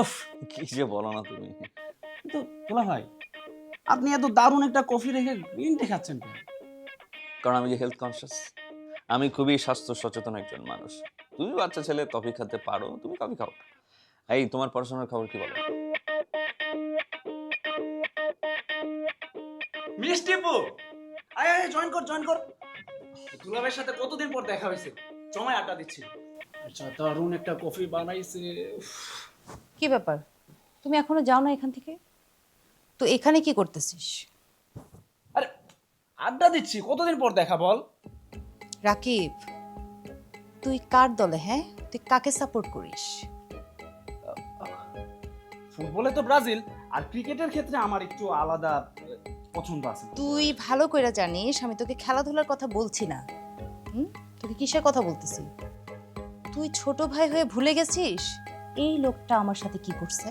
উফ কি যে বলো না তুমি। কিন্তু ভাই আপনি এত দারুণ একটা কফি রেখে গ্রিন টি খাচ্ছেন কেন? কারণ আমি যে হেলথ কনসিয়াস আমি খুবই স্বাস্থ্য সচেতন একজন মানুষ। তুমি বাচ্চা ছেলে কফি খেতে পারো তুমি কফি খাও। এই তোমার পড়াশোনার খবর কি বলো? মিষ্টি পু! আয় আয় জয়েন কর জয়েন কর। দুলাভের সাথে কতদিন পর দেখা হয়েছে? জমায় আড্ডা দিচ্ছি। আচ্ছা দারুণ একটা কফি বানাইছে। উফ। কি ব্যাপার? তুমি এখনও যাও না এখান থেকে? তো এখানে কি করতেছিস? আরে আড্ডা দিচ্ছি। কতদিন পর দেখা বল? রাকিব তুই কার দলে হ্যাঁ? তুই কাকে সাপোর্ট করিস? ফুটবলে তো ব্রাজিল আর ক্রিকেটের ক্ষেত্রে আমার একটু আলাদা পছন্দ আছে। তুই ভালো করে জানিস আমি তোকে খেলাধুলার কথা বলছি না। হুম? তোকে কিসের কথা বলতেছি? তুই ছোট ভাই হয়ে ভুলে গেছিস? এই লোকটা আমার সাথে কি করছে?